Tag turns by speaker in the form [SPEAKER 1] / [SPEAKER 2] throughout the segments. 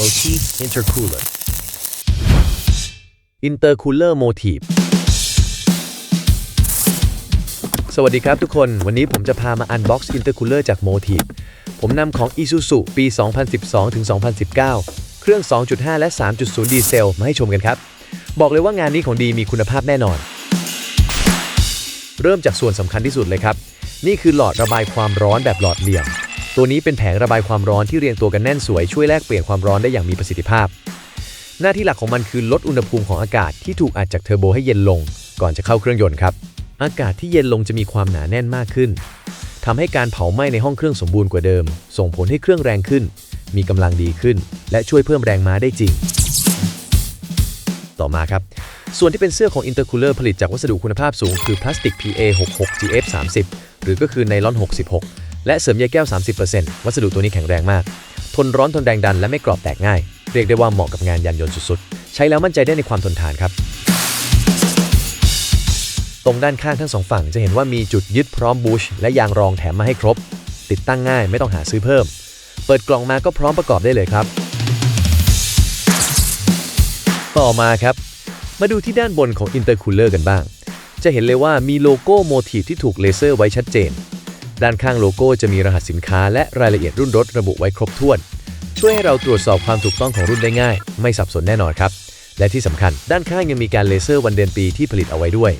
[SPEAKER 1] Motif Intercooler Intercooler Motif สวัสดีครับทุกคน วันนี้ผมจะพามา Unbox Intercooler จาก Motif ผมนำของ Isuzu ปี 2012ถึง2019 เครื่อง 2.5 และ 3.0 ดีเซล มาให้ชมกันครับ บอกเลยว่างานนี้ของดีมีคุณภาพแน่นอน เริ่มจากส่วนสำคัญที่สุดเลยครับ นี่คือหลอดระบายความร้อนแบบหลอดเหลี่ยม ตัวนี้เป็นแผงระบายความร้อนที่เรียงตัวกันแน่นสวยช่วยแลกเปลี่ยนความร้อนได้อย่างมีประสิทธิภาพ หน้าที่หลักของมันคือลดอุณหภูมิของอากาศที่ถูกอัดจากเทอร์โบให้เย็นลง ก่อนจะเข้าเครื่องยนต์ครับ อากาศที่เย็นลงจะมีความหนาแน่นมากขึ้นทำให้การเผาไหม้ในห้องเครื่องสมบูรณ์กว่าเดิม ส่งผลให้เครื่องแรงขึ้น มีกำลังดีขึ้น และช่วยเพิ่มแรงม้าได้จริง ต่อมาครับส่วนที่เป็นเสื้อของ Intercooler ผลิตจากวัสดุคุณภาพสูง คือพลาสติก PA 66 GF 30หรือก็คือไนลอน 66 และเสริมใยแก้ว 30%วัสดุตัวนี้แข็งแรงมาก ทนร้อนทนแรงดันและไม่กรอบแตกง่าย เรียกได้ว่าเหมาะกับงานยานยนต์สุดๆ ใช้แล้วมั่นใจได้ในความทนทานครับ ตรงด้านข้างทั้งสองฝั่งจะเห็นว่ามีจุดยึดพร้อมบูชและยางรองแถมมาให้ครบ ติดตั้งง่ายไม่ต้องหาซื้อเพิ่ม เปิดกล่องมาก็พร้อมประกอบได้เลยครับ ต่อมาครับ มาดูที่ด้านบนของ Intercooler กันบ้าง จะเห็นเลยว่ามีโลโก้โมทีฟที่ถูกเลเซอร์ไว้ชัดเจน ด้านข้างโลโก้จะมีรหัสสินค้าและรายละเอียดรุ่นรถระบุไว้ครบถ้วน ช่วยให้เราตรวจสอบความถูกต้องของรุ่นได้ง่าย ไม่สับสนแน่นอนครับ และที่สำคัญ ด้านข้างยังมีการเลเซอร์วันเดือนปีที่ผลิตเอาไว้ด้วย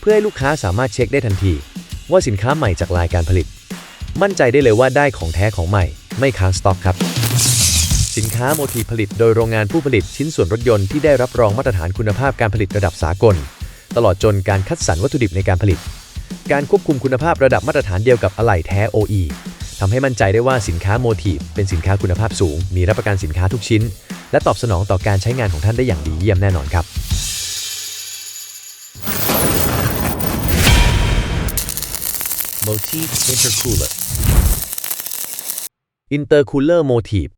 [SPEAKER 1] เพื่อให้ลูกค้าสามารถเช็คได้ทันที ว่าสินค้าใหม่จากลายการผลิต มั่นใจได้เลยว่าได้ของแท้ของใหม่ ไม่ค้างสต็อกครับ สินค้าโมทีผลิต โดยโรงงานผู้ผลิตชิ้นส่วนรถยนต์ที่ได้รับรองมาตรฐานคุณภาพการผลิตระดับสากล ตลอดจนการคัดสรรวัตถุดิบในการผลิต การควบคุมคุณภาพระดับมาตรฐานเดียวกับอะไหล่แท้ OE ทำให้มั่นใจได้ว่าสินค้าโมทีฟเป็นสินค้าคุณภาพสูง มีรับประกันสินค้าทุกชิ้น และตอบสนองต่อการใช้งานของท่านได้อย่างดีเยี่ยมแน่นอนครับ Motif Intercooler Intercooler Motif